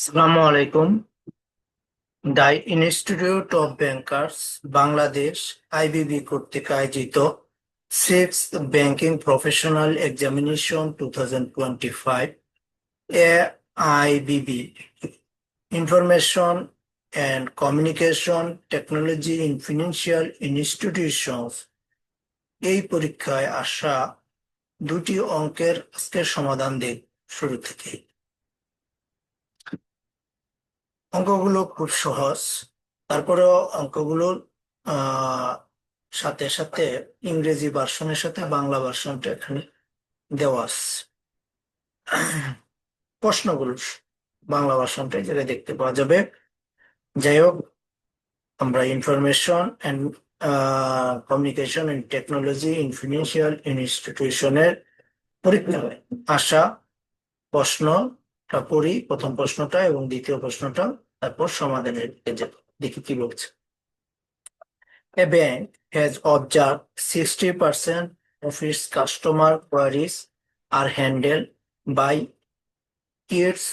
আসসালামু আলাইকুম। The institute of bankers, Bangladesh, IBB কর্তৃক আয়োজিত six banking professional examination two thousand twenty five IBB information and communication technology in financial institutions. এই পরীক্ষায় আসা দুটি অঙ্কের আজকের সমাধান দেখ শুরু থেকেই। অঙ্কগুলো খুব সহজ। তারপরেও অঙ্কগুলোর সাথে সাথে ইংরেজি ভার্সনের সাথে বাংলা ভার্সনটা এখানে দেওয়া আছে। প্রশ্নগুলো বাংলা ভার্সনটা জায়গায় দেখতে পাওয়া যাবে। যাই হোক, আমরা information and communication and technology in financial ইনস্টিটিউশনের পরীক্ষায় আসা প্রশ্নটা পড়ি প্রথম প্রশ্নটা এবং দ্বিতীয় প্রশ্নটা, তারপর সমাধানের যেত দেখি কি বলছে। A bank has observe sixty percent of its customer queries are handle by its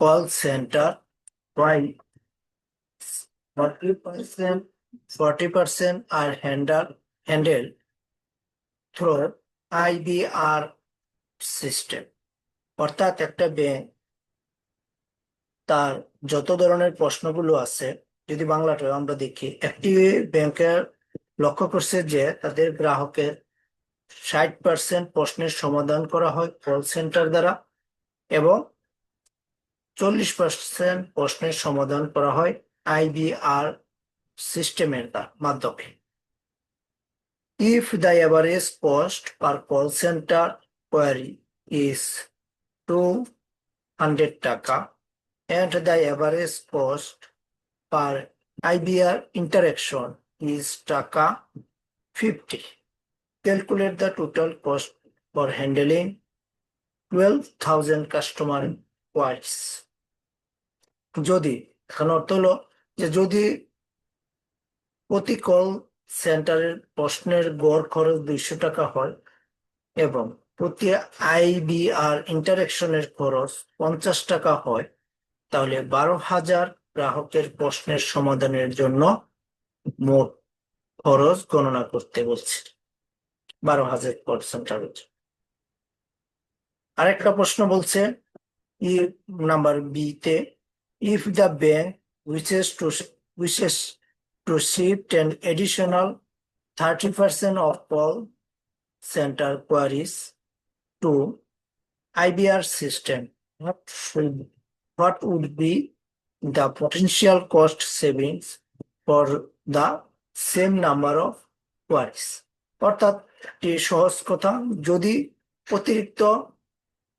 call centre by forty percent forty percent are handle handle through IBR system অর্থাৎ একটা ব্যাংক তার যত ধরনের প্রশ্নগুলো আছে, যদি বাংলাটা আমরা দেখি, একটি ব্যাংকের লক্ষ্য করছে যে তাদের গ্রাহকের ষাট পার্সেন্ট প্রশ্নের সমাধান করা হয় কল সেন্টার দ্বারা এবং চল্লিশ পার্সেন্ট প্রশ্নের সমাধান করা হয় আইবিআর সিস্টেমের মাধ্যমে। If the average cost per call centre query is two hundred টাকা and the average cost per IBR interaction is taka 50. Calculate the total cost for handling 12,000 customer queries. যদি এখন অর্থ হলো যে যদি প্রতি কল সেন্টারের প্রশ্নের গড় খরচ দুইশো টাকা হয় এবং প্রতি আইবিআর ইন্টারেকশনের খরচ পঞ্চাশ টাকা হয় তাহলে বারো হাজার গ্রাহকের প্রশ্নের সমাধানের জন্য মোট খরচ গণনা করতে বলছে। বারো হাজার পার্সেন্ট আরেকটা প্রশ্ন বলছে ই নাম্বার বি তে if the bank wishes to wishes to shift an additional thirty percent of call centre queries to IBR system, what would be the potential cost savings for the same number of queries? অর্থাৎ একটি সহজ কথা, যদি অতিরিক্ত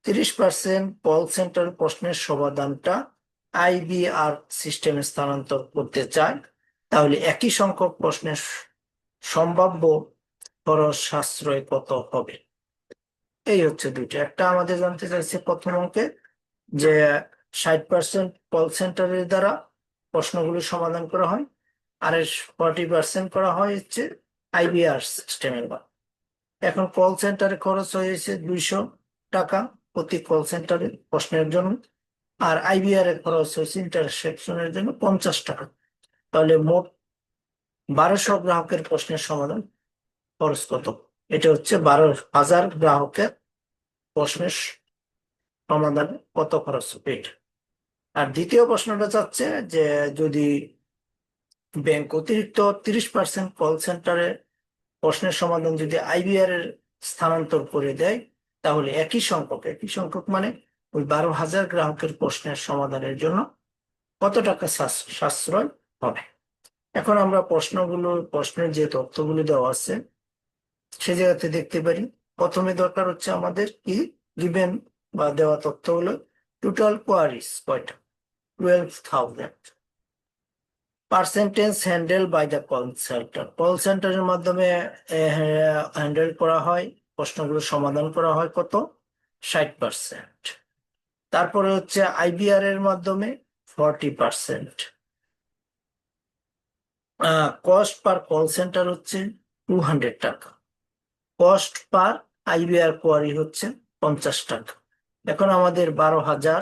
তিরিশ percent call centre প্রশ্নের সমাধানটা IVR সিস্টেমে স্থানান্তর করতে চায়, তাহলে একই সংখ্যক প্রশ্নের সম্ভাব্য খরচ সাশ্রয় কত হবে এই হচ্ছে দুইটা একটা আমাদের জানতে চাইছে প্রথম অঙ্কে যে ষাট পার্সেন্ট কল সেন্টারের দ্বারা প্রশ্নগুলো সমাধান করা হয়। আর ফর্টি পার্সেন্ট করা হয় হচ্ছে আইবিআর সিস্টেমের বা এখন কল সেন্টারে খরচ হয়েছে দুইশো টাকা প্রতি কল সেন্টারে প্রশ্নের জন্য। আর আইবিআর এর খরচ হয়েছে ইন্টারসেকশনের জন্য পঞ্চাশ টাকা। তাহলে মোট বারোশো গ্রাহকের প্রশ্নের সমাধান খরচ কত? এটা হচ্ছে বারো হাজার গ্রাহকের প্রশ্নের সমাধানে কত খরচ? এটা আর দ্বিতীয় প্রশ্নটা চাচ্ছে যে যদি ব্যাংক অতিরিক্ত তিরিশ পার্সেন্ট কল সেন্টারে প্রশ্নের সমাধান যদি আইবিআর এর স্থানান্তর করে দেয়, তাহলে একই সংখ্যক একই সংখ্যক মানে ওই বারো হাজার গ্রাহকের প্রশ্নের সমাধানের জন্য কত টাকা সাশ্রয় হবে? এখন আমরা প্রশ্নগুলো, প্রশ্নের যে তথ্যগুলো দেওয়া আছে সে জায়গাতে দেখতে পারি। প্রথমে দরকার হচ্ছে আমাদের কি গিভেন বা দেওয়া তথ্য হলো টোটাল কোয়ারিস কয়টা? Twelve thousand percentage handle by the call call সেন্টারের মাধ্যমে হ্যান্ডেল করা হয়, প্রশ্নগুলো সমাধান করা হয় কত? ষাট পার্সেন্ট তারপরে হচ্ছে আইবিআর এর মাধ্যমে forty percent cost per call centre হচ্ছে টু হান্ড্রেড টাকা। কস্ট পার আইবিআর কোয়ারি হচ্ছে পঞ্চাশ টাকা। এখন আমাদের বারো হাজার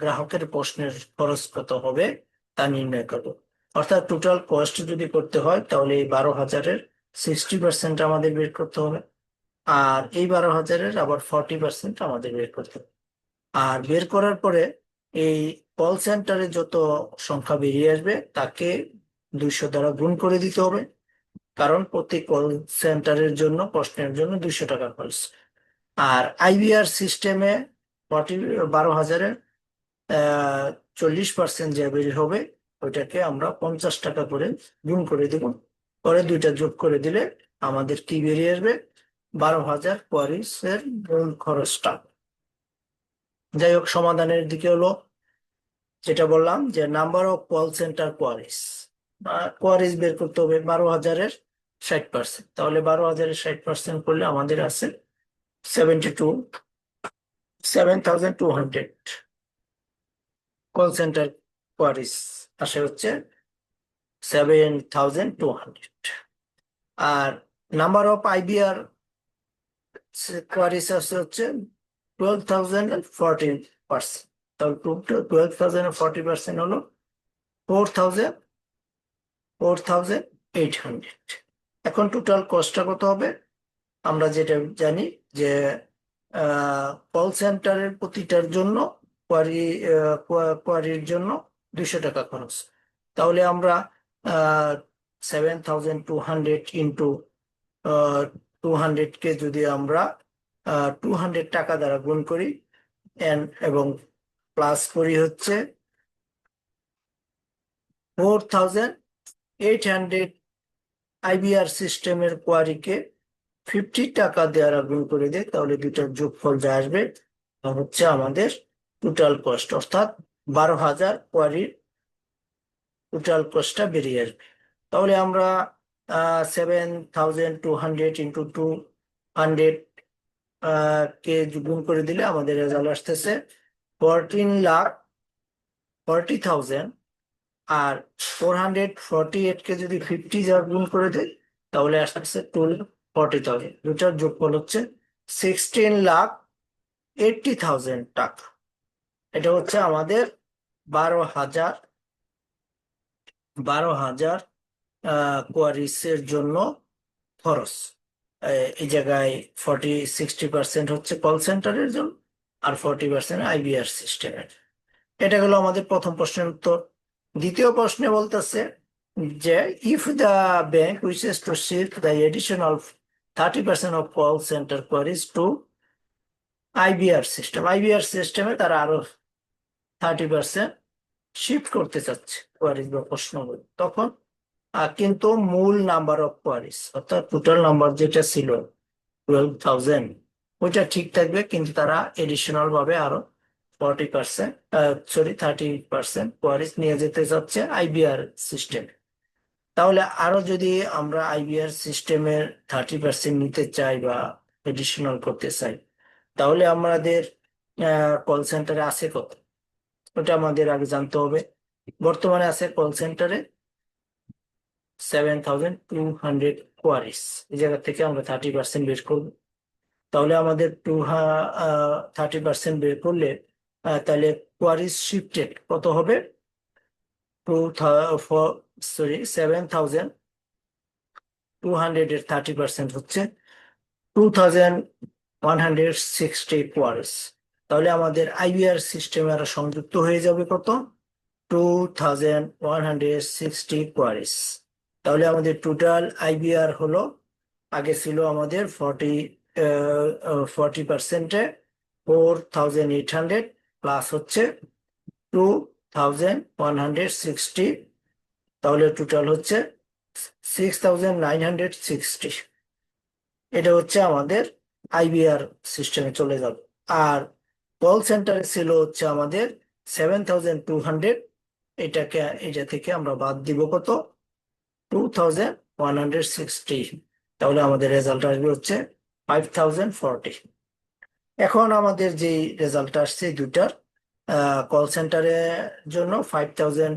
গ্রাহকের প্রশ্নের খরচ কত হবে তা নির্ণয় করব। অর্থাৎ টোটাল কস্ট যদি করতে হয়, তাহলে এই বারো হাজারের সিক্সটি পার্সেন্ট আমাদের বের করতে হবে। আর এই বারো হাজারের আবার ফর্টি পার্সেন্ট আমাদের বের করতে হবে। আর বের করার পরে এই কল সেন্টারে যত সংখ্যা বেরিয়ে আসবে, তাকে দুইশো দ্বারা গুণ করে দিতে হবে। কারণ প্রতি কল সেন্টারের জন্য, প্রশ্নের জন্য দুইশো টাকা খরচ। আর আইবিআর সিস্টেমে ফর্টি বারো হাজারের চল্লিশ পার্সেন্ট যে বের হবে, ওইটাকে আমরা পঞ্চাশ টাকা করে গুণ করে দিব। পরে দুইটা যোগ করে দিলে আমাদের কি বেরিয়ে আসবে? বারো হাজার কোয়ারিসের মূল খরচটা। যাই হোক, সমাধানের দিকে হলো, যেটা বললাম যে number of call centre queries queries বের করতে হবে বারো হাজারের ষাট পার্সেন্ট তাহলে বারো হাজারের ষাট পার্সেন্ট করলে আমাদের আছে seventy two seven thousand two hundred call centre queries আসে হচ্ছে সেভেন থাউজেন্ড টু হান্ড্রেড আর নাম্বার অফ আইবিআর কোয়ারিস আসে হচ্ছে টুয়েলভ থাউজেন্ড ফোরটিন পার্সেন্ট তাহলে টুয়েলভ থাউজেন্ড ফোরটি পার্সেন্ট হলো four thousand four thousand eight hundred এখন total কস্টটা কত হবে? আমরা যেটা জানি যে কল সেন্টারের প্রতিটার জন্য কোয়ারি কোয়ারির জন্য দুশো টাকা খরচ। তাহলে আমরা seven thousand two hundred into two hundred কে যদি আমরা টু হান্ড্রেড টাকা দ্বারা গুণ করি এবং প্লাস করি হচ্ছে four thousand eight hundred IBR সিস্টেমের কোয়ারিকে ফিফটি টাকা দেওয়ার গুণ করে দেয় তাহলে দুটার যোগফল যা আসবে তা হচ্ছে আমাদের টোটাল কস্ট অর্থাৎ বারো হাজার কোয়ারির টোটাল কস্টটা বেরিয়ে আসবে। তাহলে আমরা seven thousand two hundred into two hundred কে গুণ করে দিলে আমাদের রেজাল্ট আসতেছে ফোরটিন লাখ ফর্টি থাউজেন্ড আর ফোর হান্ড্রেড ফর্টি এইট কে যদি ফিফটি যা গুণ করে দেয় তাহলে আসতেছে টুয়েলভ ফর্টি থাউজেন্ড দুটার যোগফল হচ্ছে সিক্সটিন লাখ এইটটি থাউজেন্ড টাকা। এটা হচ্ছে আমাদের বারো হাজার বারো হাজার কোয়ারিসের জন্য খরচ। এই জায়গায় ফর্টি সিক্সটি পার্সেন্ট হচ্ছে কল সেন্টারের জন্য আর ফর্টি পার্সেন্ট আইবিআর সিস্টেমের এটা হলো আমাদের প্রথম প্রশ্নের উত্তর। দ্বিতীয় প্রশ্নে বলতেছে যে if the bank wishes to shift the additional thirty percent of call centre queries to IBR system IBR সিস্টেমে তারা আরও থার্টি পার্সেন্ট শিফট করতে চাচ্ছে কোয়ারিজ বা প্রশ্নগুলো। তখন কিন্তু মূল নাম্বার অফ কোয়ারিজ অর্থাৎ টোটাল নাম্বার যেটা ছিল টুয়েলভ থাউজেন্ড ওইটা ঠিক থাকবে, কিন্তু তারা এডিশনাল ভাবে আরও forty percent sorry thirty percent queries নিয়ে যেতে চাচ্ছে আইবিআর সিস্টেম তাহলে আরও যদি আমরা আইবিআর সিস্টেমের থার্টি পার্সেন্ট নিতে চাই বা এডিশনাল করতে চাই, তাহলে আমাদের কল সেন্টারে আছে কত? ওটা আমাদের আগে জানতে হবে। বর্তমানে আছে কল সেন্টারে seven thousand two hundred queries এই জায়গা থেকে আমরা থার্টি পার্সেন্ট বের করব। তাহলে আমাদের টু থার্টি পার্সেন্ট বের করলে তাহলে কোয়ারিস শিফটেড কত হবে? Two sorry seven thousand two hundred এর থার্টি পার্সেন্ট হচ্ছে two thousand one hundred sixty queries তাহলে আমাদের আইবিআর সিস্টেমে আরও সংযুক্ত হয়ে যাবে কত two thousand one hundred sixty queries তাহলে আমাদের টোটাল আইবিআর হলো, আগে ছিল আমাদের ফর্টি ফর্টি পার্সেন্টে four thousand eight hundred plus হচ্ছে two thousand one hundred sixty তাহলে টোটাল হচ্ছে six thousand nine hundred sixty এটা হচ্ছে আমাদের আইবিআর সিস্টেমে চলে যাবে আর কল সেন্টারে ছিল হচ্ছে আমাদের সেভেন থাউজেন্ড টু হান্ড্রেড এটাকে, এটা থেকে আমরা বাদ দিব কত? Two thousand one hundred sixty তাহলে আমাদের রেজাল্ট আসবে হচ্ছে ফাইভ থাউজেন্ড ফর্টি এখন আমাদের যে রেজাল্ট আসছে দুটার কল সেন্টারের জন্য ফাইভ থাউজেন্ড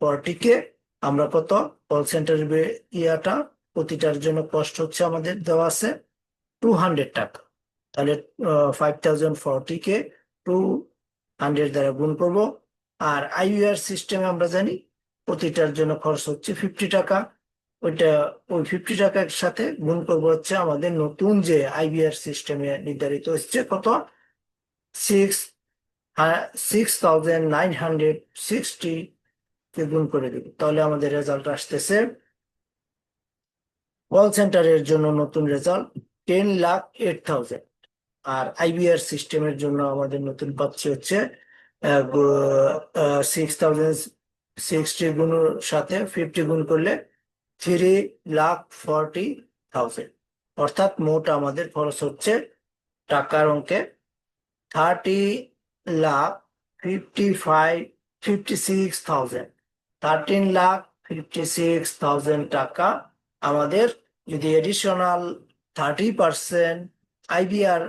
ফর্টিকে আমরা কত কল সেন্টারের ইয়াটা প্রতিটার জন্য কষ্ট হচ্ছে আমাদের দেওয়া আছে টু হান্ড্রেড টাকা। তাহলে ফাইভ থাউজেন্ড ফর্টিকে টু হান্ড্রেড দ্বারা গুণ করব। আর আইইউআর সিস্টেমে আমরা জানি প্রতিটার জন্য খরচ হচ্ছে ফিফটি টাকা। ওইটা, ওই ফিফটি টাকার সাথে গুণ করব হচ্ছে আমাদের নতুন যে আইবিআর সিস্টেমে নির্ধারিত হচ্ছে কত? Six six thousand nine hundred sixty কে গুণ করে দিব। তাহলে আমাদের রেজাল্ট আসতেছে কল সেন্টারের জন্য নতুন result ten lakh eight thousand আর আইবিআর সিস্টেমের জন্য আমাদের নতুন পাচ্ছি হচ্ছে সিক্স থাউজেন্ড সিক্সটি গুণের সাথে ফিফটি গুণ করলে থ্রি লাখ ফর্টি থাউজেন্ড অর্থাৎ মোট আমাদের খরচ হচ্ছে টাকার অঙ্কে thirty lakh fifty five fifty six thousand thirteen lakh fifty six thousand টাকা আমাদের যদি এডিশনাল থার্টি পার্সেন্ট আইবিআর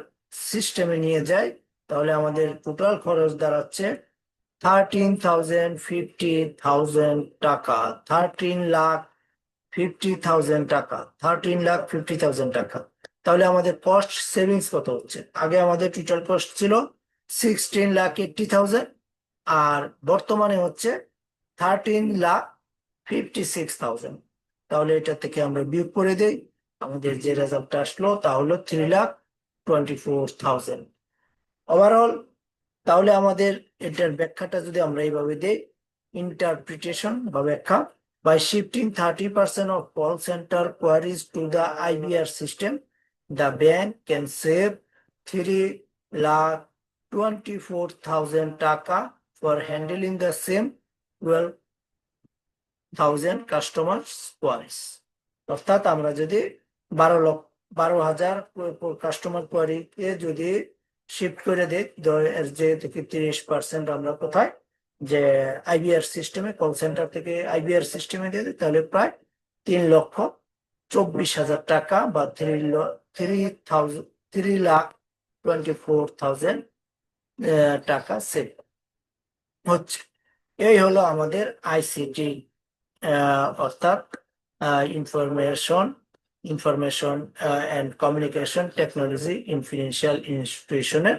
সিস্টেমে নিয়ে যায়, তাহলে আমাদের টোটাল খরচ দাঁড়াচ্ছে থার্টিন থাউজেন্ড ফিফটি থাউজেন্ড টাকা। থার্টিন লাখ ফিফটি থাউজেন্ড টাকা। থার্টিন লাখ ফিফটি থাউজেন্ড টাকা। তাহলে আমাদের কস্ট সেভিংস কত হচ্ছে? আগে আমাদের টোটাল কস্ট ছিল সিক্সটিন লাখ এইটটি থাউজেন্ড আর বর্তমানে হচ্ছে thirteen lakh fifty six thousand তাহলে এটা থেকে আমরা বিয়োগ করে দেই আমাদের যে রেজাল্টটা আসলো তা হলো three lakh twenty four thousand overall তাহলে আমাদের এটার ব্যাখ্যাটা যদি আমরা এইভাবে দিই ইন্টারপ্রিটেশন বা ব্যাখ্যা by shifting 30% of call centre queries to the IBR system, the bank can save 3 lakh 24,000 taka for handling the same 12,000 customers queries. অর্থাৎ আমরা যদি বারো লক্ষ বারো হাজার কাস্টমার কোয়ারিকে যদি শিফট করে দিই যে থেকে তিরিশ পার্সেন্ট আমরা কোথায় যে আইবিআর সিস্টেমে কল সেন্টার থেকে আইবিআর সিস্টেমে দিয়ে দিই তাহলে প্রায় তিন লক্ষ চব্বিশ হাজার টাকা বা three three lakh twenty four thousand টাকা সেভ হচ্ছে, এই হলো আমাদের আইসিটি অর্থাৎ information information and communication technology in financial ইনস্টিটিউশনের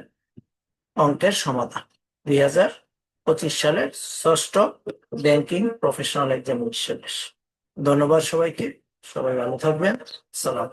অঙ্কের সমাধান। দুই হাজার পঁচিশ সালের ষষ্ঠ ব্যাংকিং প্রফেশনাল এক্সামিনেশন ধন্যবাদ সবাইকে। সবাই ভালো থাকবেন। সালাম